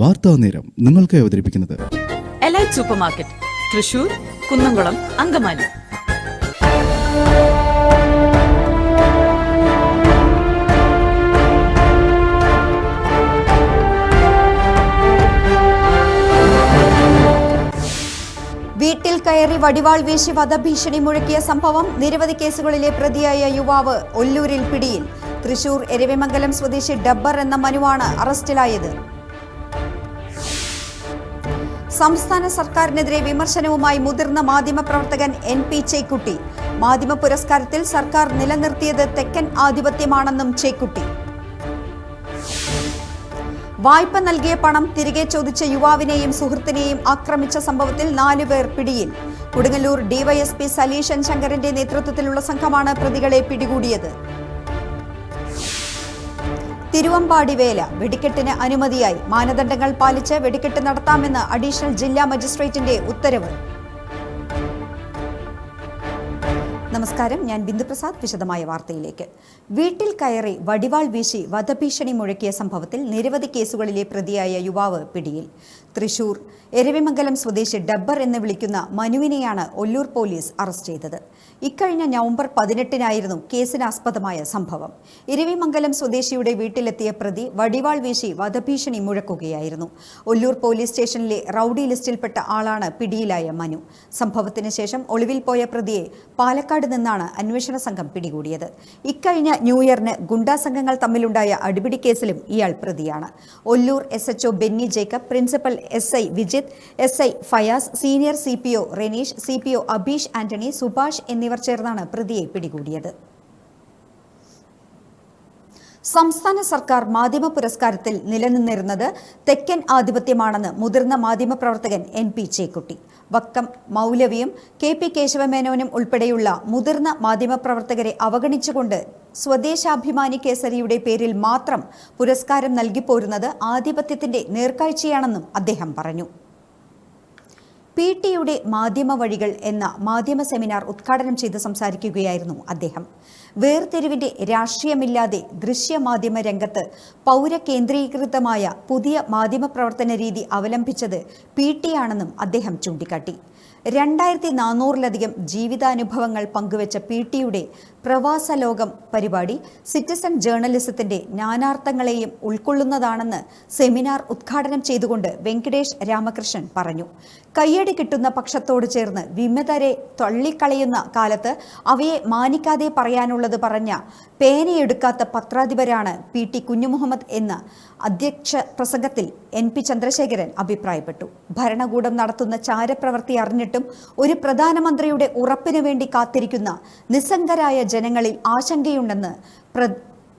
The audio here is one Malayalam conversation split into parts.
വാർത്താ നേരം നിങ്ങൾക്ക് അവതരിപ്പിക്കുന്നത് elite super market Thrissur Kunnamkulam Angamaly. വീട്ടിൽ കയറി വടിവാൾ വീശി വധഭീഷണി മുഴക്കിയ സംഭവം നിരവധി കേസുകളിലെ പ്രതിയായ യുവാവ് ഒല്ലൂരിൽ പിടിയിൽ. തൃശൂർ എരവിമംഗലം സ്വദേശി ഡബ്ബർ എന്ന മനുവാണ് അറസ്റ്റിലായത്. സംസ്ഥാന സർക്കാരിനെതിരെ വിമർശനവുമായി മുതിർന്ന മാധ്യമപ്രവർത്തകൻ എൻ പി ചേക്കുട്ടി. മാധ്യമ പുരസ്കാരത്തിൽ സർക്കാർ നിലനിർത്തിയത് തെക്കൻ ആധിപത്യമാണെന്നും ചേക്കുട്ടി. വായ്പ നൽകിയ പണം തിരികെ ചോദിച്ച യുവാവിനെയും സുഹൃത്തിനെയും ആക്രമിച്ച സംഭവത്തിൽ നാലുപേർ പിടിയിൽ. കൊടുങ്ങല്ലൂർ ഡിവൈഎസ്പി സലീഷൻ ശങ്കരന്റെ നേതൃത്വത്തിലുള്ള സംഘമാണ് പ്രതികളെ പിടികൂടിയത്. തിരുവമ്പാടി വേല വെടിക്കെട്ടിന് അനുമതിയായി. മാനദണ്ഡങ്ങൾ പാലിച്ച് വെടിക്കെട്ട് നടത്താമെന്ന് അഡീഷണൽ ജില്ലാ മജിസ്ട്രേറ്റിന്റെ ഉത്തരവ്. നമസ്കാരം. ഞാൻ ബിന്ദുപ്രസാദ് വിശദമായ വാർത്തയിലേക്ക്. വീട്ടിൽ കയറി വടിവാൾ വീശി വധഭീഷണി മുഴക്കിയ സംഭവത്തിൽ നിരവധി കേസുകളിലെ പ്രതിയായ യുവാവ് പിടിയിൽ. തൃശൂർ എരവിമംഗലം സ്വദേശി ഡബ്ബർ എന്ന് വിളിക്കുന്ന മനുവിനെയാണ് ഒല്ലൂർ പോലീസ് അറസ്റ്റ് ചെയ്തത്. ഇക്കഴിഞ്ഞ നവംബർ പതിനെട്ടിനായിരുന്നു കേസിനാസ്പദമായ സംഭവം. ഇരവിമംഗലം സ്വദേശിയുടെ വീട്ടിലെത്തിയ പ്രതി വടിവാൾ വീശി വധഭീഷണി മുഴക്കുകയായിരുന്നു. ഒല്ലൂർ പോലീസ് സ്റ്റേഷനിലെ റൌഡി ലിസ്റ്റിൽപ്പെട്ട ആളാണ് പിടിയിലായ മനു. സംഭവത്തിന് ശേഷം ഒളിവിൽ പോയ പ്രതിയെ പാലക്കാട് നിന്നാണ് അന്വേഷണ സംഘം പിടികൂടിയത്. ഇക്കഴിഞ്ഞ ന്യൂ ഇയറിന് ഗുണ്ടാ സംഘങ്ങൾ തമ്മിലുണ്ടായ അടിപിടി കേസിലും ഇയാൾ പ്രതിയാണ്. Ollur S HO Benny Jacob principal S I Vijith S I Fayas senior C P O Reneesh C P O Abeesh Antony Subhash എന്നിവർ ചേർന്നാണ് പ്രതിയെ പിടികൂടിയത്. സംസ്ഥാന സർക്കാർ മാധ്യമ പുരസ്കാരത്തിൽ നിലനിന്നിരുന്നത് തെക്കൻ ആധിപത്യമാണെന്ന് മുതിർന്ന മാധ്യമ പ്രവർത്തകൻ എൻ പി ചേക്കുട്ടി. വക്കം മൗലവിയും കെ പി കേശവമേനോനും ഉൾപ്പെടെയുള്ള മുതിർന്ന മാധ്യമ പ്രവർത്തകരെ അവഗണിച്ചുകൊണ്ട് സ്വദേശാഭിമാനി കേസരിയുടെ പേരിൽ മാത്രം പുരസ്കാരം നൽകിപ്പോരുന്നത് ആധിപത്യത്തിന്റെ നേർക്കാഴ്ചയാണെന്നും അദ്ദേഹം പറഞ്ഞു. പി ടിയുടെ മാധ്യമ വഴികൾ എന്ന മാധ്യമ സെമിനാർ ഉദ്ഘാടനം ചെയ്ത് സംസാരിക്കുകയായിരുന്നു അദ്ദേഹം. വേർതിരിവിന്റെ രാഷ്ട്രീയമില്ലാതെ ദൃശ്യമാധ്യമ രംഗത്ത് പൗരകേന്ദ്രീകൃതമായ പുതിയ മാധ്യമ പ്രവർത്തന രീതി അവലംബിച്ചത് പി അദ്ദേഹം ചൂണ്ടിക്കാട്ടി. രണ്ടായിരത്തി നാനൂറിലധികം ജീവിതാനുഭവങ്ങൾ പങ്കുവച്ച പി ടിയുടെ പ്രവാസ ലോകം പരിപാടി സിറ്റിസൺ ജേർണലിസത്തിന്റെ നാനാർത്ഥങ്ങളെയും ഉൾക്കൊള്ളുന്നതാണെന്ന് സെമിനാർ ഉദ്ഘാടനം ചെയ്തുകൊണ്ട് വെങ്കടേഷ് രാമകൃഷ്ണൻ പറഞ്ഞു. കയ്യടി കിട്ടുന്ന പക്ഷത്തോട് ചേർന്ന് വിമതരെ തള്ളിക്കളയുന്ന കാലത്ത് അവയെ മാനിക്കാതെ പറയാനുള്ളത് പറഞ്ഞ പേനയെടുക്കാത്ത പത്രാധിപരാണ് പി ടി കുഞ്ഞുമുഹമ്മദ് എന്ന അധ്യക്ഷ പ്രസംഗത്തിൽ എൻ പി ചന്ദ്രശേഖരൻ അഭിപ്രായപ്പെട്ടു. ഭരണകൂടം നടത്തുന്ന ചാരപ്രവൃത്തി അറിഞ്ഞിട്ടും ഒരു പ്രധാനമന്ത്രിയുടെ ഉറപ്പിനു വേണ്ടി കാത്തിരിക്കുന്ന നിസ്സംഗരായ ജനങ്ങളിൽ ആശങ്കയുണ്ടെന്ന് പ്ര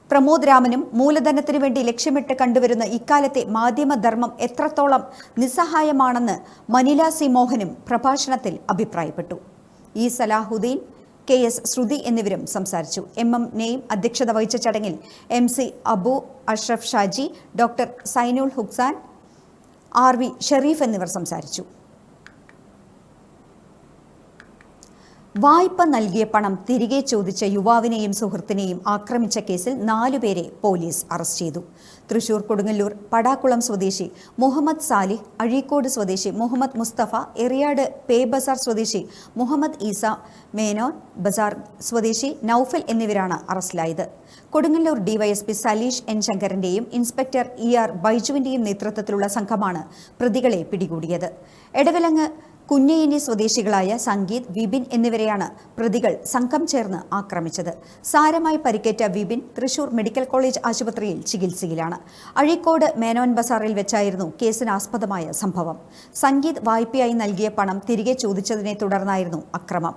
പ്രമോദ് രാമനും മൂലധനത്തിനു വേണ്ടി ലക്ഷ്യമിട്ട് കണ്ടുവരുന്ന ഇക്കാലത്തെ മാധ്യമധർമ്മം എത്രത്തോളം നിസ്സഹായമാണെന്ന് മനില സി മോഹനും പ്രഭാഷണത്തിൽ അഭിപ്രായപ്പെട്ടു. E Salahuddin K S Shruthi എന്നിവരും സംസാരിച്ചു. എം എം നെയ്ം അധ്യക്ഷത വഹിച്ച ചടങ്ങിൽ M C Abu Ashraf Shaji doctor Sainul Huksan R V Shereef എന്നിവർ സംസാരിച്ചു. വായ്പ നൽകിയ പണം തിരികെ ചോദിച്ച യുവാവിനെയും സുഹൃത്തിനെയും ആക്രമിച്ച കേസിൽ നാലുപേരെ പോലീസ് അറസ്റ്റ് ചെയ്തു. തൃശൂർ കൊടുങ്ങല്ലൂർ പടാക്കുളം സ്വദേശി മുഹമ്മദ് സാലിഹ് അഴീക്കോട് സ്വദേശി മുഹമ്മദ് മുസ്തഫ എറിയാട് പേ ബസാർ സ്വദേശി മുഹമ്മദ് ഈസ മേനോൻ ബസാർ സ്വദേശി നൌഫൽ എന്നിവരാണ് അറസ്റ്റിലായത്. കൊടുങ്ങല്ലൂർ ഡിവൈഎസ്പി സലീഷ് എൻ ശങ്കറിന്റെയും ഇൻസ്പെക്ടർ ഇ ആർ ബൈജുവിന്റെയും നേതൃത്വത്തിലുള്ള സംഘമാണ് പ്രതികളെ പിടികൂടിയത്. എടവിലങ്ങ് കുഞ്ഞയിനി സ്വദേശികളായ സംഗീത് വിപിൻ എന്നിവരെയാണ് പ്രതികൾ സംഘം ചേർന്ന് ആക്രമിച്ചത്. സാരമായി പരിക്കേറ്റ വിപിൻ തൃശൂർ മെഡിക്കൽ കോളേജ് ആശുപത്രിയിൽ ചികിത്സയിലാണ്. അഴീക്കോട് മേനോൻ ബസാറിൽ വെച്ചായിരുന്നു കേസിനാസ്പദമായ സംഭവം. സംഗീത് വായ്പയായി നൽകിയ പണം തിരികെ ചോദിച്ചതിനെ തുടർന്നായിരുന്നു അക്രമം.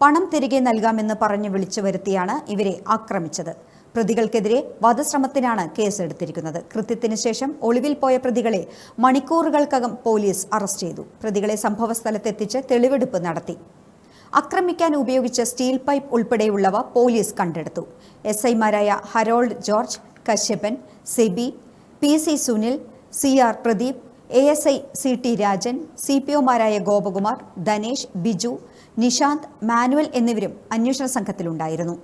പണം തിരികെ നൽകാമെന്ന് പറഞ്ഞു വിളിച്ചു വരുത്തിയാണ് ഇവരെ ആക്രമിച്ചത്. പ്രതികൾക്കെതിരെ വധശ്രമത്തിനാണ് കേസെടുത്തിരിക്കുന്നത്. കൃത്യത്തിന് ശേഷം ഒളിവിൽ പോയ പ്രതികളെ മണിക്കൂറുകൾക്കകം പോലീസ് അറസ്റ്റ് ചെയ്തു. പ്രതികളെ സംഭവസ്ഥലത്തെത്തിച്ച് തെളിവെടുപ്പ് നടത്തി. ആക്രമിക്കാൻ ഉപയോഗിച്ച സ്റ്റീൽ പൈപ്പ് ഉൾപ്പെടെയുള്ളവ പോലീസ് കണ്ടെടുത്തു. എസ് ഐമാരായ Harold George Kashyapan Sebi P C Sunil C R Pradeep A S I C T Rajan C P ഒമാരായ Gopakumar Dhanesh Biju Nishanth manual എന്നിവരും അന്വേഷണ സംഘത്തിലുണ്ടായിരുന്നു.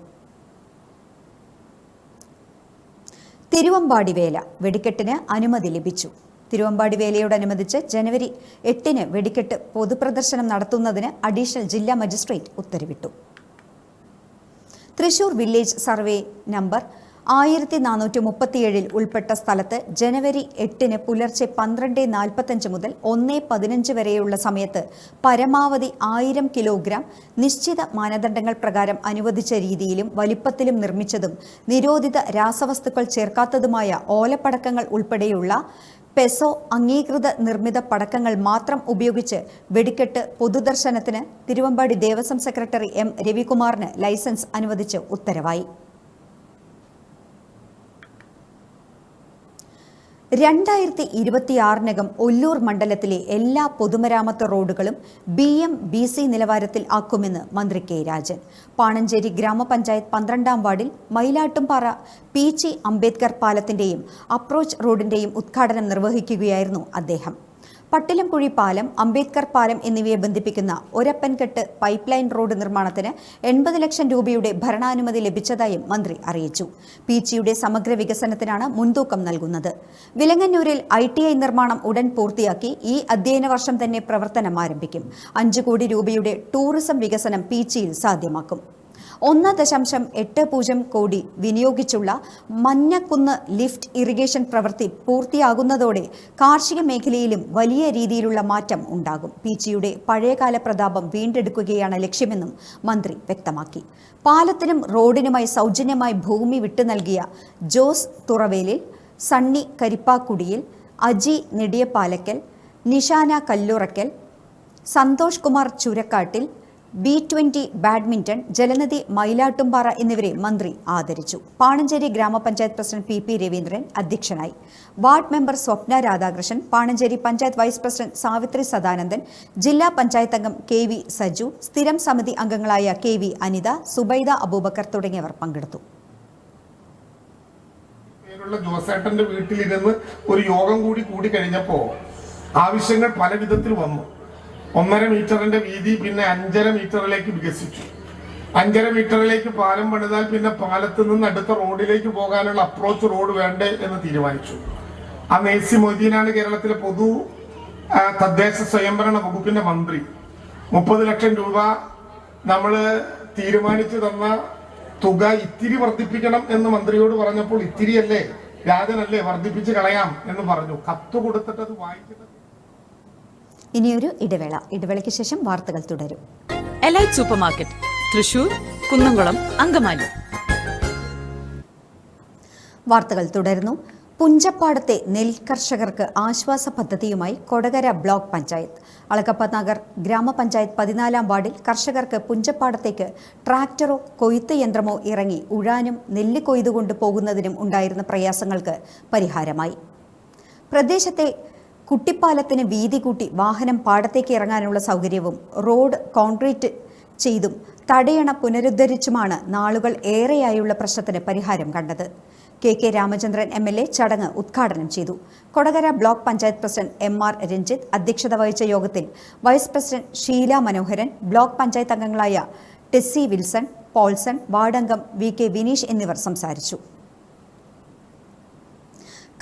തിരുവമ്പാടി വേല വെടിക്കെട്ടിന് അനുമതി ലഭിച്ചു. തിരുവമ്പാടി വേലയോടനുബന്ധിച്ച് ജനുവരി എട്ടിന് വെടിക്കെട്ട് പൊതുപ്രദർശനം നടത്തുന്നതിന് അഡീഷണൽ ജില്ലാ മജിസ്ട്രേറ്റ് ഉത്തരവിട്ടു. തൃശൂർ വില്ലേജ് സർവേ നമ്പർ ആയിരത്തി നാനൂറ്റി മുപ്പത്തിയേഴിൽ ഉൾപ്പെട്ട സ്ഥലത്ത് ജനുവരി എട്ടിന് പുലർച്ചെ പന്ത്രണ്ട് നാൽപ്പത്തഞ്ച് മുതൽ ഒന്ന് പതിനഞ്ച് വരെയുള്ള സമയത്ത് പരമാവധി ആയിരം കിലോഗ്രാം നിശ്ചിത മാനദണ്ഡങ്ങൾ പ്രകാരം അനുവദിച്ച രീതിയിലും വലിപ്പത്തിലും നിർമ്മിച്ചതും നിരോധിത രാസവസ്തുക്കൾ ചേർക്കാത്തതുമായ ഓലപ്പടക്കങ്ങൾ ഉൾപ്പെടെയുള്ള പെസോ അംഗീകൃത നിർമ്മിത പടക്കങ്ങൾ മാത്രം ഉപയോഗിച്ച് വെടിക്കെട്ട് പൊതുദർശനത്തിന് തിരുവമ്പാടി ദേവസ്വം സെക്രട്ടറി എം രവികുമാറിന് ലൈസൻസ് അനുവദിച്ച് ഉത്തരവായി. രണ്ടായിരത്തി ഇരുപത്തിയാറിനകം ഒല്ലൂർ മണ്ഡലത്തിലെ എല്ലാ പൊതുമരാമത്ത് റോഡുകളും ബി എം ബി സി നിലവാരത്തിൽ ആക്കുമെന്ന് മന്ത്രി കെ രാജൻ. പാണഞ്ചേരി ഗ്രാമപഞ്ചായത്ത് പന്ത്രണ്ടാം വാർഡിൽ മയിലാട്ടുംപാറ പി ജി അംബേദ്കർ പാലത്തിന്റെയും അപ്രോച്ച് റോഡിന്റെയും ഉദ്ഘാടനം നിർവഹിക്കുകയായിരുന്നു അദ്ദേഹം. പട്ടിലംകുഴി പാലം അംബേദ്കർ പാലം എന്നിവയെ ബന്ധിപ്പിക്കുന്ന ഒരപ്പൻകെട്ട് പൈപ്പ് ലൈൻ റോഡ് നിർമ്മാണത്തിന് എൺപത് ലക്ഷം രൂപയുടെ ഭരണാനുമതി ലഭിച്ചതായും മന്ത്രി അറിയിച്ചു. പീച്ചിയുടെ സമഗ്ര വികസനത്തിനാണ് മുൻതൂക്കം നൽകുന്നത്. വിലങ്ങന്നൂരിൽ ഐ ടി ഐ നിർമ്മാണം ഉടൻ പൂർത്തിയാക്കി ഈ അധ്യയന വർഷം തന്നെ പ്രവർത്തനം ആരംഭിക്കും. അഞ്ച് കോടി രൂപയുടെ ടൂറിസം വികസനം പീച്ചിയിൽ സാധ്യമാക്കും. ഒന്ന് ദശാംശം എട്ട് പൂജ്യം കോടി വിനിയോഗിച്ചുള്ള മഞ്ഞക്കുന്ന് ലിഫ്റ്റ് ഇറിഗേഷൻ പ്രവൃത്തി പൂർത്തിയാകുന്നതോടെ കാർഷിക മേഖലയിലും വലിയ രീതിയിലുള്ള മാറ്റം ഉണ്ടാകും. പി ജിയുടെ പഴയകാല പ്രതാപം വീണ്ടെടുക്കുകയാണ് ലക്ഷ്യമെന്നും മന്ത്രി വ്യക്തമാക്കി. പാലത്തിനും റോഡിനുമായി സൗജന്യമായി ഭൂമി വിട്ടു നൽകിയ Jose Thuravelil Sunny Karippakudiyil Aji Nediyappalakkal Nishana Kallurakkal Santhosh Kumar Churakkattil B twenty badminton ജലനദി Mayilattumpara എന്നിവരെ മന്ത്രി ആദരിച്ചു. പാണഞ്ചേരി ഗ്രാമപഞ്ചായത്ത് പ്രസിഡന്റ് പി പി രവീന്ദ്രൻ അധ്യക്ഷനായി. Ward member Swapna Radhakrishnan Panancherry panchayat vice president Savithri Sadanandan ജില്ലാ പഞ്ചായത്ത് അംഗം കെ വി സജു സ്ഥിരം സമിതി അംഗങ്ങളായ കെ വി അനിത സുബൈദ അബൂബക്കർ തുടങ്ങിയവർ പങ്കെടുത്തു. ജോസേട്ടന്റെ വീട്ടിലിരുന്ന് ഒരു യോഗം കൂടി കൂടി കഴിഞ്ഞപ്പോ ആവശ്യങ്ങൾ പല വിധത്തിൽ വന്നു. ഒന്നര മീറ്ററിന്റെ വീതി പിന്നെ അഞ്ചര മീറ്ററിലേക്ക് വികസിച്ചു. അഞ്ചര മീറ്ററിലേക്ക് പാലം പണിതാൽ പിന്നെ പാലത്ത് നിന്ന് അടുത്ത റോഡിലേക്ക് പോകാനുള്ള അപ്രോച്ച് റോഡ് വേണ്ടേ എന്ന് തീരുമാനിച്ചു. അന്ന് എ സി മൊയ്തീനാണ് കേരളത്തിലെ പൊതു തദ്ദേശ സ്വയംഭരണ വകുപ്പിന്റെ മന്ത്രി. മുപ്പത് ലക്ഷം രൂപ നമ്മൾ തീരുമാനിച്ചു തന്ന തുക ഇത്തിരി വർദ്ധിപ്പിക്കണം എന്ന് മന്ത്രിയോട് പറഞ്ഞപ്പോൾ ഇത്തിരിയല്ലേ രാജനല്ലേ വർദ്ധിപ്പിച്ച് കളയാം എന്ന് പറഞ്ഞു. കത്ത് കൊടുത്തിട്ട് അത് വായിക്കുന്നത് ഇനിയൊരു ഇടവേള. ഇടവേളയ്ക്ക് ശേഷം വാർത്തകൾ തുടരും. Elite super market Thrissur Kunnamkulam Angamaly. വാർത്തകൾ തുടരുന്നു. പുഞ്ചപ്പാടത്തെ നെൽ കർഷകർക്ക് ആശ്വാസ പദ്ധതിയുമായി കൊടകര ബ്ലോക്ക് പഞ്ചായത്ത്. അളകപ്പ നഗർ ഗ്രാമപഞ്ചായത്ത് പതിനാലാം വാർഡിൽ കർഷകർക്ക് പുഞ്ചപ്പാടത്തേക്ക് ട്രാക്ടറോ കൊയ്ത്ത് യന്ത്രമോ ഇറങ്ങി ഉഴാനും നെല്ല് കൊയ്തുകൊണ്ട് പോകുന്നതിനും ഉണ്ടായിരുന്ന പ്രയാസങ്ങൾക്ക് പരിഹാരമായി. പ്രദേശത്തെ കുട്ടിപ്പാലത്തിന് വീതി കൂട്ടി വാഹനം പാടത്തേക്ക് ഇറങ്ങാനുള്ള സൗകര്യവും റോഡ് കോൺക്രീറ്റ് ചെയ്തും തടയണ പുനരുദ്ധരിച്ചുമാണ് നാളുകൾ ഏറെയായുള്ള പ്രശ്നത്തിന് പരിഹാരം കണ്ടത്. K K Ramachandran M L A ചടങ്ങ് ഉദ്ഘാടനം ചെയ്തു. Kodakara block panchayat president M R Ranjith അധ്യക്ഷത വഹിച്ച യോഗത്തിൽ vice president Sheela Manoharan block panchayat അംഗങ്ങളായ ടെസ്സി വിൽസൺ പോൾസൺ വാർഡംഗം വി കെ വിനീഷ് എന്നിവർ സംസാരിച്ചു.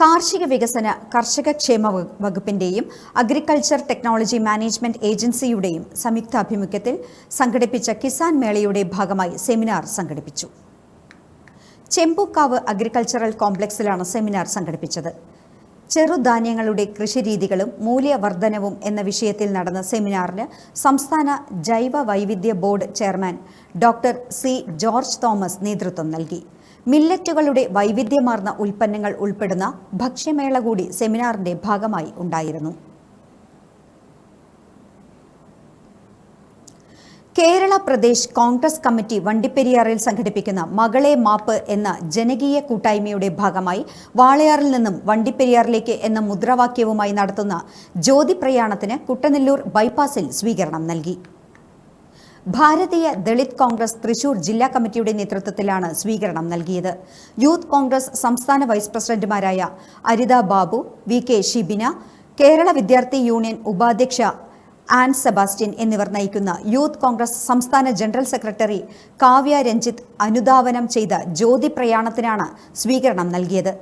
കാർഷിക വികസന കർഷക ക്ഷേമ വകുപ്പിന്റെയും അഗ്രികൾച്ചർ ടെക്നോളജി മാനേജ്മെന്റ് ഏജൻസിയുടെയും സംയുക്താഭിമുഖ്യത്തിൽ സംഘടിപ്പിച്ച കിസാൻ മേളയുടെ ഭാഗമായി സെമിനാർ സംഘടിപ്പിച്ചു. ചെമ്പൂക്കാവ് അഗ്രികൾച്ചറൽ കോംപ്ലക്സിലാണ് സെമിനാർ സംഘടിപ്പിച്ചത്. ചെറുധാന്യങ്ങളുടെ കൃഷിരീതികളും മൂല്യവർദ്ധനവും എന്ന വിഷയത്തിൽ നടന്ന സെമിനാറിന് സംസ്ഥാന ജൈവ വൈവിധ്യ board chairman doctor C George Thomas നേതൃത്വം നൽകി. മില്ലറ്റുകളുടെ വൈവിധ്യമാർന്ന ഉൽപ്പന്നങ്ങൾ ഉൾപ്പെടുന്ന ഭക്ഷ്യമേള കൂടി സെമിനാറിന്റെ ഭാഗമായി ഉണ്ടായിരുന്നു. കേരള പ്രദേശ് കോൺഗ്രസ് കമ്മിറ്റി വണ്ടിപ്പെരിയാറിൽ സംഘടിപ്പിക്കുന്ന മകളെ മാപ്പ് എന്ന ജനകീയ കൂട്ടായ്മയുടെ ഭാഗമായി വാളയാറിൽ നിന്നും വണ്ടിപ്പെരിയാറിലേക്ക് എന്ന മുദ്രാവാക്യവുമായി നടത്തുന്ന ജ്യോതി പ്രയാണത്തിന് കുട്ടനെല്ലൂർ ബൈപ്പാസിൽ സ്വീകരണം നൽകി. ഭാരതീയ ദളിത് കോൺഗ്രസ് തൃശൂർ ജില്ലാ കമ്മിറ്റിയുടെ നേതൃത്വത്തിലാണ് സ്വീകരണം നൽകിയത്. യൂത്ത് കോൺഗ്രസ് സംസ്ഥാന വൈസ് പ്രസിഡന്റുമാരായ അരിത ബാബു വി കെ ഷിബിന കേരള വിദ്യാർത്ഥി യൂണിയൻ ഉപാധ്യക്ഷ ആൻ സെബാസ്റ്റ്യൻ എന്നിവർ നയിക്കുന്ന യൂത്ത് കോൺഗ്രസ് സംസ്ഥാന ജനറൽ സെക്രട്ടറി കാവ്യ രഞ്ജിത്ത് അനുധാവനം ചെയ്ത ജ്യോതി പ്രയാണത്തിനാണ് സ്വീകരണം നൽകിയത്.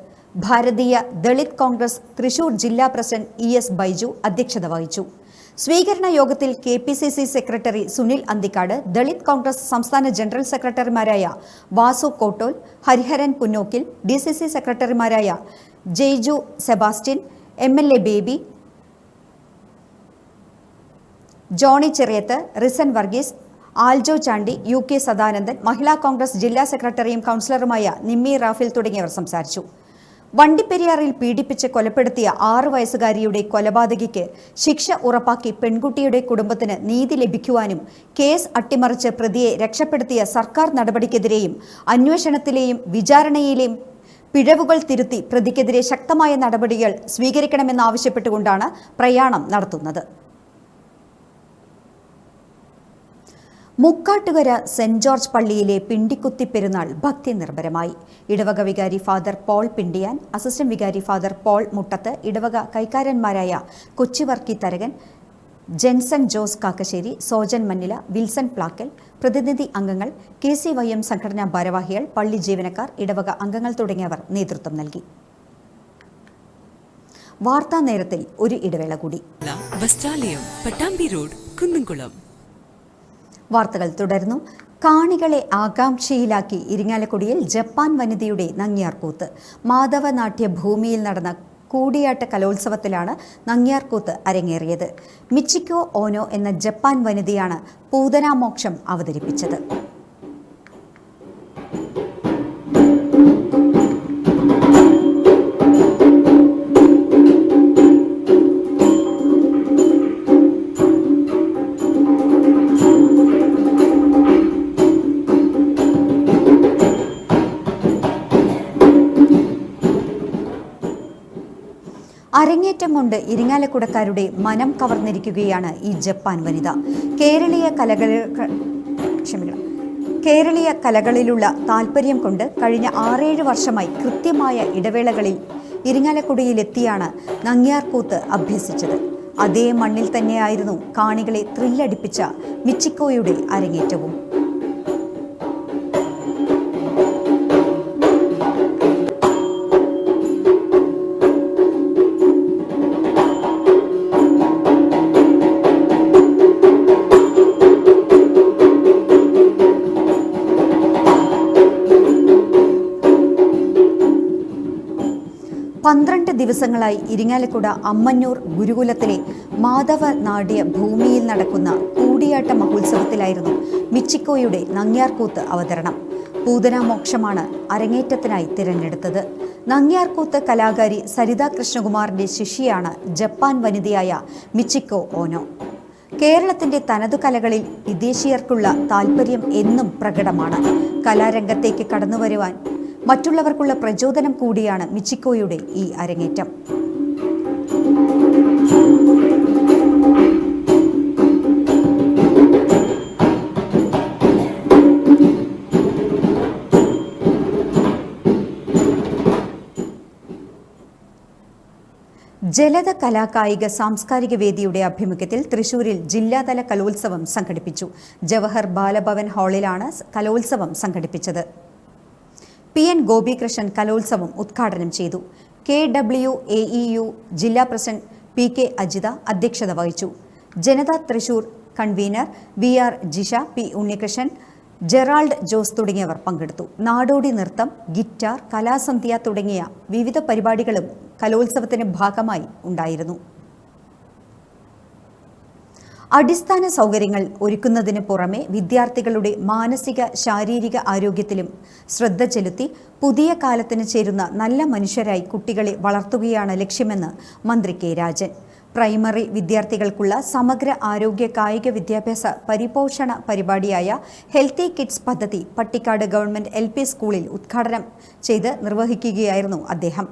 ഭാരതീയ ദളിത് കോൺഗ്രസ് തൃശൂർ ജില്ലാ പ്രസിഡന്റ് ഇ എസ് ബൈജു അധ്യക്ഷത വഹിച്ചു. സ്വീകരണ യോഗത്തിൽ K P C C secretary Sunil Anthikkad Dalit Congress സംസ്ഥാന ജനറൽ സെക്രട്ടറിമാരായ Vasu Kottol Hariharan Punnokkil D C C സെക്രട്ടറിമാരായ Jaiju Sebastian M L A Baby Johny Cheriyath Rizan Varghese Aljo Chandy U K Sadanandan Mahila Congress ജില്ലാ സെക്രട്ടറിയും കൗൺസിലറുമായ നിമ്മി റാഫിൽ തുടങ്ങിയവർ സംസാരിച്ചു. വണ്ടിപ്പെരിയാറിൽ പീഡിപ്പിച്ച് കൊലപ്പെടുത്തിയ ആറു വയസ്സുകാരിയുടെ കൊലപാതകിക്ക് ശിക്ഷ ഉറപ്പാക്കി പെൺകുട്ടിയുടെ കുടുംബത്തിന് നീതി ലഭിക്കുവാനും കേസ് അട്ടിമറിച്ച് പ്രതിയെ രക്ഷപ്പെടുത്തിയ സർക്കാർ നടപടിക്കെതിരെയും അന്വേഷണത്തിലെയും വിചാരണയിലെയും പിഴവുകൾ തിരുത്തി പ്രതിക്കെതിരെ ശക്തമായ നടപടികൾ സ്വീകരിക്കണമെന്നാവശ്യപ്പെട്ടുകൊണ്ടാണ് പ്രയാണം നടത്തുന്നത്. മുക്കാട്ടുകര സെന്റ് ജോർജ് പള്ളിയിലെ പിണ്ടിക്കുത്തി പെരുന്നാൾ ഭക്തി നിർഭരമായി ഇടവക വികാരി ഫാദർ പോൾ പിണ്ടിയാൻ അസിസ്റ്റന്റ് വികാരി ഫാദർ പോൾ മുട്ടത്ത് ഇടവക കൈക്കാരന്മാരായ Kochuvarkey Tharakan Jenson Jose Kakkassery Sojan Mannila Wilson Plackal പ്രതിനിധി അംഗങ്ങൾ കെ സി വൈ എം സംഘടനാ ഭാരവാഹികൾ പള്ളി ജീവനക്കാർ ഇടവക അംഗങ്ങൾ തുടങ്ങിയവർ നേതൃത്വം നൽകി. വാർത്താ നേരത്തിൽ ഒരു ഇടവേള കൂടി. വസ്ത്രാലയം റോഡ് കുന്നംകുളം. വാർത്തകൾ തുടരുന്നു. കാണികളെ ആകാംക്ഷയിലാക്കി ഇരിങ്ങാലക്കുടിയിൽ ജപ്പാൻ വനിതയുടെ നങ്ങ്യാർകൂത്ത്. മാധവനാട്യ ഭൂമിയിൽ നടന്ന കൂടിയാട്ട കലോത്സവത്തിലാണ് നങ്ങ്യാർകൂത്ത് അരങ്ങേറിയത്. മിച്ചിക്കോ ഓനോ എന്ന ജപ്പാൻ വനിതയാണ് പൂതനാമോക്ഷം അവതരിപ്പിച്ചത്. അരങ്ങേറ്റം കൊണ്ട് ഇരിങ്ങാലക്കുടക്കാരുടെ മനം കവർന്നിരിക്കുകയാണ് ഈ ജപ്പാൻ വനിത. കേരളീയ കലകൾ ക്ഷമിക്കണം. കേരളീയ കലകളിലുള്ള താല്പര്യം കൊണ്ട് കഴിഞ്ഞ ആറേഴ് വർഷമായി കൃത്യമായ ഇടവേളകളിൽ ഇരിങ്ങാലക്കുടയിലെത്തിയാണ് നങ്ങ്യാർകൂത്ത് അഭ്യസിച്ചത്. അതേ മണ്ണിൽ തന്നെയായിരുന്നു കാണികളെ ത്രില്ലടിപ്പിച്ച മിച്ചിക്കോയുടെ അരങ്ങേറ്റവും. ദിവസങ്ങളായി ഇരിങ്ങാലക്കുട അമ്മന്നൂർ ഗുരുകുലത്തിലെ മാധവ നാട്യ ഭൂമിയിൽ നടക്കുന്ന കൂടിയാട്ട മഹോത്സവത്തിലായിരുന്നു മിച്ചിക്കോയുടെ നങ്ങ്യാർകൂത്ത് അവതരണം. പൂതനാമോക്ഷമാണ് അരങ്ങേറ്റത്തിനായി തിരഞ്ഞെടുത്തത്. നങ്ങ്യാർകൂത്ത് കലാകാരി സരിത കൃഷ്ണകുമാറിന്റെ ശിഷ്യയാണ് ജപ്പാൻ വനിതയായ മിച്ചിക്കോ ഓനോ. കേരളത്തിന്റെ തനതു കലകളിൽ വിദേശീയർക്കുള്ള താല്പര്യം എന്നും പ്രകടമാണ്. കലാരംഗത്തേക്ക് കടന്നുവരുവാൻ മറ്റുള്ളവർക്കുള്ള പ്രചോദനം കൂടിയാണ് മിച്ചിക്കോയുടെ ഈ അരങ്ങേറ്റം. ജലത കലാകായിക സാംസ്കാരിക വേദിയുടെ ആഭിമുഖ്യത്തിൽ തൃശൂരിൽ ജില്ലാതല കലോത്സവം സംഘടിപ്പിച്ചു. ജവഹർ ബാലഭവൻ ഹാളിലാണ് കലോത്സവം സംഘടിപ്പിച്ചത്. പി എൻ ഗോപികൃഷ്ണൻ കലോത്സവം ഉദ്ഘാടനം ചെയ്തു. K W A E U ജില്ലാ പ്രസിഡന്റ് പി കെ അജിത അധ്യക്ഷത വഹിച്ചു. ജനത Thrissur convener V R Jisha P Unnikrishnan Gerald Jose തുടങ്ങിയവർ പങ്കെടുത്തു. നാടോടി നൃത്തം ഗിറ്റാർ കലാസന്ധ്യ തുടങ്ങിയ വിവിധ പരിപാടികളും കലോത്സവത്തിന് ഭാഗമായി ഉണ്ടായിരുന്നു. അടിസ്ഥാന സൗകര്യങ്ങൾ ഒരുക്കുന്നതിന് പുറമെ വിദ്യാർത്ഥികളുടെ മാനസിക ശാരീരിക ആരോഗ്യത്തിലും ശ്രദ്ധ ചെലുത്തി പുതിയ കാലത്തിന് ചേരുന്ന നല്ല മനുഷ്യരായി കുട്ടികളെ വളർത്തുകയാണ് ലക്ഷ്യമെന്ന് മന്ത്രി കെ രാജൻ. പ്രൈമറി വിദ്യാർത്ഥികൾക്കുള്ള സമഗ്ര ആരോഗ്യ കായിക വിദ്യാഭ്യാസ പരിപോഷണ പരിപാടിയായ ഹെൽത്തി കിഡ്സ് പദ്ധതി പട്ടിക്കാട് ഗവൺമെന്റ് എൽ സ്കൂളിൽ ഉദ്ഘാടനം ചെയ്ത് നിർവഹിക്കുകയായിരുന്നു അദ്ദേഹം.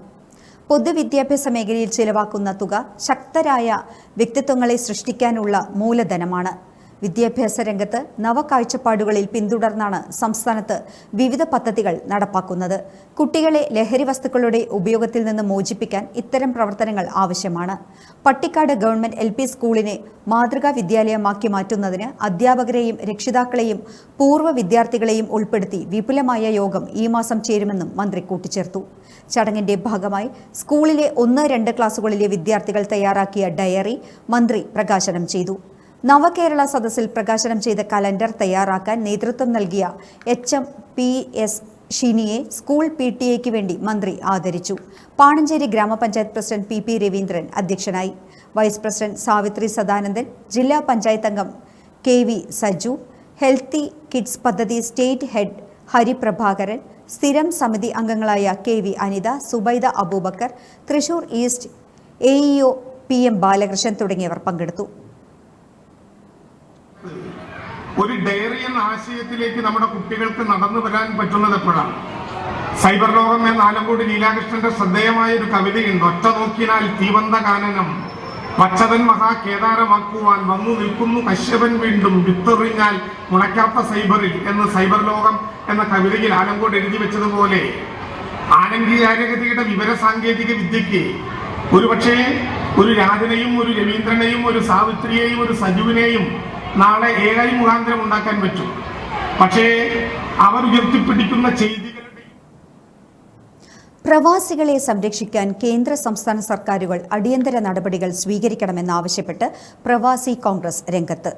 പൊതുവിദ്യാഭ്യാസ മേഖലയിൽ ചിലവാക്കുന്ന തുക ശക്തരായ വ്യക്തിത്വങ്ങളെ സൃഷ്ടിക്കാനുള്ള മൂലധനമാണ്. വിദ്യാഭ്യാസ രംഗത്ത് നവകാഴ്ചപ്പാടുകളിൽ പിന്തുടർന്നാണ് സംസ്ഥാനത്ത് വിവിധ പദ്ധതികൾ നടപ്പാക്കുന്നത്. കുട്ടികളെ ലഹരി വസ്തുക്കളുടെ ഉപയോഗത്തിൽ നിന്ന് മോചിപ്പിക്കാൻ ഇത്തരം പ്രവർത്തനങ്ങൾ ആവശ്യമാണ്. പട്ടിക്കാട് ഗവൺമെന്റ് എൽ സ്കൂളിനെ മാതൃകാ വിദ്യാലയമാക്കി മാറ്റുന്നതിന് അധ്യാപകരെയും രക്ഷിതാക്കളെയും പൂർവ വിദ്യാർത്ഥികളെയും ഉൾപ്പെടുത്തി വിപുലമായ യോഗം ഈ മാസം ചേരുമെന്നും മന്ത്രി കൂട്ടിച്ചേർത്തു. ചടങ്ങിന്റെ ഭാഗമായി സ്കൂളിലെ ഒന്ന് രണ്ട് ക്ലാസുകളിലെ വിദ്യാർത്ഥികൾ തയ്യാറാക്കിയ ഡയറി മന്ത്രി പ്രകാശനം ചെയ്തു. നവകേരള സദസ്സിൽ പ്രകാശനം ചെയ്ത കലണ്ടർ തയ്യാറാക്കാൻ നേതൃത്വം നൽകിയ എച്ച് എം പി എസ് ഷിനിയെ സ്കൂൾ പി ടി എക്ക് വേണ്ടി മന്ത്രി ആദരിച്ചു. പാണഞ്ചേരി ഗ്രാമപഞ്ചായത്ത് പ്രസിഡന്റ് പി പി രവീന്ദ്രൻ അധ്യക്ഷനായി. വൈസ് പ്രസിഡന്റ് സാവിത്രി സദാനന്ദൻ ജില്ലാ പഞ്ചായത്ത് അംഗം K V Saju healthy kids പദ്ധതി സ്റ്റേറ്റ് ഹെഡ് ഹരിപ്രഭാകരൻ സ്ഥിരം സമിതി അംഗങ്ങളായ K V Anitha Subaida Aboobacker Thrissur east A EO P M Balakrishnan തുടങ്ങിയവർ പങ്കെടുത്തു. ഒരു ഡയറി എന്ന ആശയത്തിലേക്ക് നമ്മുടെ കുട്ടികൾക്ക് നടന്നു വരാൻ പറ്റുന്നത് എപ്പോഴാണ്? സൈബർ ലോകം എന്ന ആലങ്കോട് ലീലാകൃഷ്ണന്റെ ശ്രദ്ധേയമായ ഒരു കവിതയുണ്ട് ഒറ്റ നോക്കിയാൽ തീവന്ത കാനനം പച്ചതൻ മഹാകേദാരമാക്കുവാൻ വന്നു നിൽക്കുന്നു കശ്യപൻ വീണ്ടും വിത്തെറിഞ്ഞാൽ മുളയ്ക്കാത്ത സൈബറിൽ എന്ന് സൈബർ ലോകം എന്ന കവിതയിൽ ആലങ്കോട് എഴുതി വെച്ചതുപോലെ ആനന്ദിചാരകതയുടെ വിവര സാങ്കേതിക വിദ്യയ്ക്ക് ഒരുപക്ഷേ ഒരു രാജനെയും ഒരു രവീന്ദ്രനെയും ഒരു സാവിത്രിയെയും ഒരു സജുവിനെയും നാളെ ഏഴായി മുഖാന്തരം ഉണ്ടാക്കാൻ പറ്റും. പക്ഷേ അവർ ഉയർത്തിപ്പിടിക്കുന്ന ചെയ്തികളുടെ പ്രവാസികളെ സംരക്ഷിക്കാൻ കേന്ദ്ര സംസ്ഥാന സർക്കാരുകൾ അടിയന്തര നടപടികൾ സ്വീകരിക്കണമെന്നാവശ്യപ്പെട്ട് പ്രവാസി കോൺഗ്രസ് രംഗത്ത്.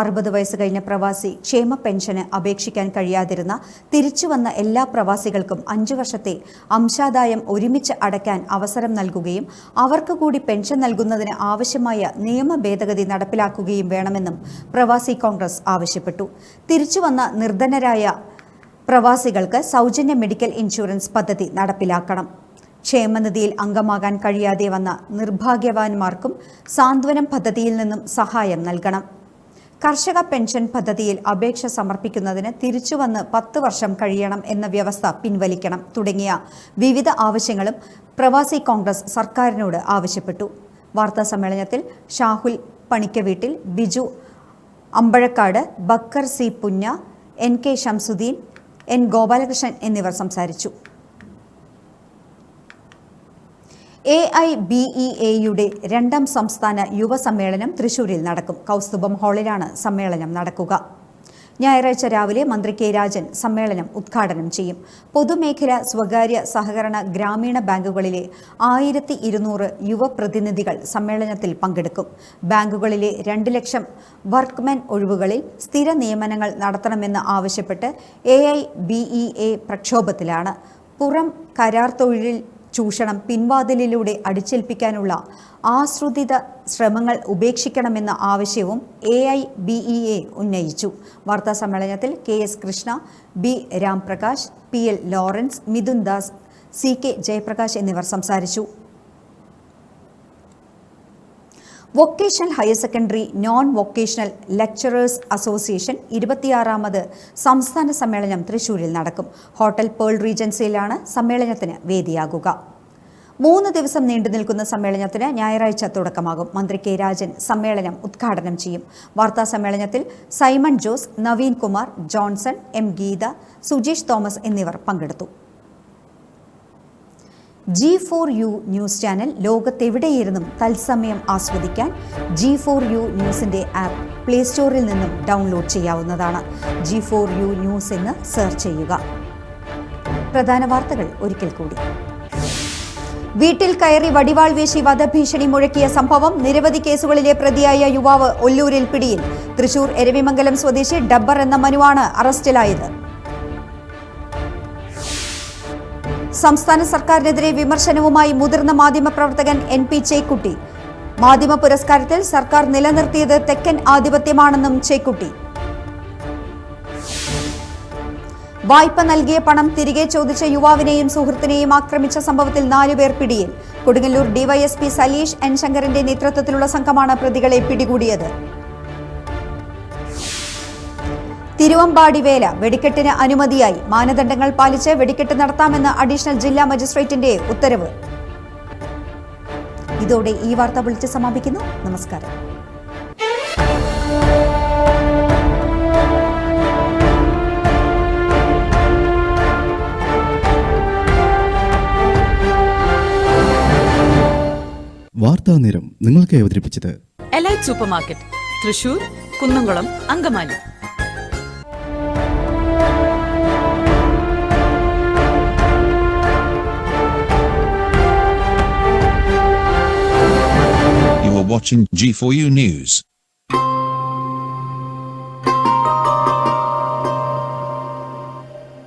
അറുപത് വയസ്സ് കഴിഞ്ഞ പ്രവാസി ക്ഷേമ പെൻഷന് അപേക്ഷിക്കാൻ കഴിയാതിരുന്ന തിരിച്ചുവന്ന എല്ലാ പ്രവാസികൾക്കും അഞ്ചു വർഷത്തെ അംശാദായം ഒരുമിച്ച് അടയ്ക്കാൻ അവസരം നൽകുകയും അവർക്ക് കൂടി പെൻഷൻ നൽകുന്നതിന് ആവശ്യമായ നിയമ ഭേദഗതി നടപ്പിലാക്കുകയും വേണമെന്നും പ്രവാസി കോൺഗ്രസ് ആവശ്യപ്പെട്ടു. തിരിച്ചുവന്ന നിർധനരായ പ്രവാസികൾക്ക് സൗജന്യ മെഡിക്കൽ ഇൻഷുറൻസ് പദ്ധതി നടപ്പിലാക്കണം. ക്ഷേമനിധിയിൽ അംഗമാകാൻ കഴിയാതെ വന്ന നിർഭാഗ്യവാന്മാർക്കും സാന്ത്വനം പദ്ധതിയിൽ നിന്നും സഹായം നൽകണം. കർഷക പെൻഷൻ പദ്ധതിയിൽ അപേക്ഷ സമർപ്പിക്കുന്നതിന് തിരിച്ചുവന്ന് പത്ത് വർഷം കഴിയണം എന്ന വ്യവസ്ഥ പിൻവലിക്കണം തുടങ്ങിയ വിവിധ ആവശ്യങ്ങളും പ്രവാസി കോൺഗ്രസ് സർക്കാരിനോട് ആവശ്യപ്പെട്ടു. വാർത്താ സമ്മേളനത്തിൽ Shahul Panikkaveettil Biju Ambazhakkad Bakkar C Punna N K Shamsuddin N Gopalakrishnan എന്നിവർ സംസാരിച്ചു. എ ഐ ബി ഇ എയുടെ രണ്ടാം സംസ്ഥാന യുവസമ്മേളനം തൃശൂരിൽ നടക്കും. കൗസ്തുഭം ഹാളിലാണ് സമ്മേളനം നടക്കുക. ഞായറാഴ്ച രാവിലെ മന്ത്രി കെ രാജൻ സമ്മേളനം ഉദ്ഘാടനം ചെയ്യും. പൊതുമേഖല സ്വകാര്യ സഹകരണ ഗ്രാമീണ ബാങ്കുകളിലെ ആയിരത്തി ഇരുന്നൂറ് യുവപ്രതിനിധികൾ സമ്മേളനത്തിൽ പങ്കെടുക്കും. ബാങ്കുകളിലെ രണ്ട് ലക്ഷം വർക്ക്മെൻ ഒഴിവുകളിൽ സ്ഥിര നിയമനങ്ങൾ നടത്തണമെന്ന് ആവശ്യപ്പെട്ട് A I B E A പ്രക്ഷോഭത്തിലാണ്. പുറം കരാർ തൊഴിലിൽ ചൂഷണം പിൻവാതിലിലൂടെ അടിച്ചേൽപ്പിക്കാനുള്ള ആസൂത്രിത ശ്രമങ്ങൾ ഉപേക്ഷിക്കണമെന്ന ആവശ്യവും A I B E A ഉന്നയിച്ചു. വാർത്താ സമ്മേളനത്തിൽ K S Krishna B Ramprakash P L Lawrence Midhun Das C K Jayaprakash എന്നിവർ സംസാരിച്ചു. Vocational higher secondary non vocational lecturers association ഇരുപത്തിയാറാമത് സംസ്ഥാന സമ്മേളനം തൃശൂരിൽ നടക്കും. ഹോട്ടൽ പേൾ റീജൻസിയിലാണ് സമ്മേളനത്തിന് വേദിയാകുക. മൂന്ന് ദിവസം നീണ്ടു നിൽക്കുന്ന സമ്മേളനത്തിന് ഞായറാഴ്ച തുടക്കമാകും. മന്ത്രി കെ രാജൻ സമ്മേളനം ഉദ്ഘാടനം ചെയ്യും. വാർത്താ സമ്മേളനത്തിൽ Simon Jose Naveen Kumar Johnson M Geetha Sujeesh Thomas എന്നിവർ പങ്കെടുത്തു. G four U news channel ലോകത്തെവിടെയിരുന്നും തത്സമയം ആസ്വദിക്കാൻ ജി ഫോർ യു ന്യൂസിന്റെ ആപ്പ് പ്ലേ സ്റ്റോറിൽ നിന്നും ഡൗൺലോഡ് ചെയ്യാവുന്നതാണ്. ജി ഫോർ യു ന്യൂസ് എന്ന് സെർച്ച് ചെയ്യുക. പ്രധാന വാർത്തകൾ ഒരിക്കൽ കൂടി. വീട്ടിൽ കയറി വടിവാൾ വീശി വധഭീഷണി മുഴക്കിയ സംഭവം നിരവധി കേസുകളിലെ പ്രതിയായ യുവാവ് ഒല്ലൂരിൽ പിടിയിൽ. തൃശൂർ എരവിമംഗലം സ്വദേശി ഡബ്ബർ എന്ന മനുവാണ് അറസ്റ്റിലായത്. സംസ്ഥാന സർക്കാരിനെതിരെ വിമർശനവുമായി മുതിർന്ന മാധ്യമപ്രവർത്തകൻ എൻ പി ചേക്കുട്ടി. മാധ്യമ പുരസ്കാരത്തിൽ സർക്കാർ നിലനിർത്തിയത് തെക്കൻ ആധിപത്യമാണെന്നും ചേക്കുട്ടി. വായ്പ നൽകിയ പണം തിരികെ ചോദിച്ച യുവാവിനെയും സുഹൃത്തിനെയും ആക്രമിച്ച സംഭവത്തിൽ നാലുപേർ പിടിയിൽ. കൊടുങ്ങല്ലൂർ ഡിവൈഎസ്പി സലീഷ് എൻ ശങ്കറിന്റെ നേതൃത്വത്തിലുള്ള സംഘമാണ് പ്രതികളെ പിടികൂടിയത്. തിരുവമ്പാടി വേല വെടിക്കെട്ടിന് അനുമതിയായി മാനദണ്ഡങ്ങൾ പാലിച്ച് വെടിക്കെട്ട് നടത്താമെന്ന് അഡീഷണൽ ജില്ലാ മജിസ്ട്രേറ്റിന്റെ ഉത്തരവ്. ഇതോടെ ഈ വാർത്ത വിളിച്ച് സമാപിക്കുന്നു. നമസ്കാരം. വാർത്താ നേരം നിങ്ങൾക്ക് അവതരിപ്പിച്ചത് elite supermarket Thrissur Kunnamkulam Angamaly. Watching G4U News.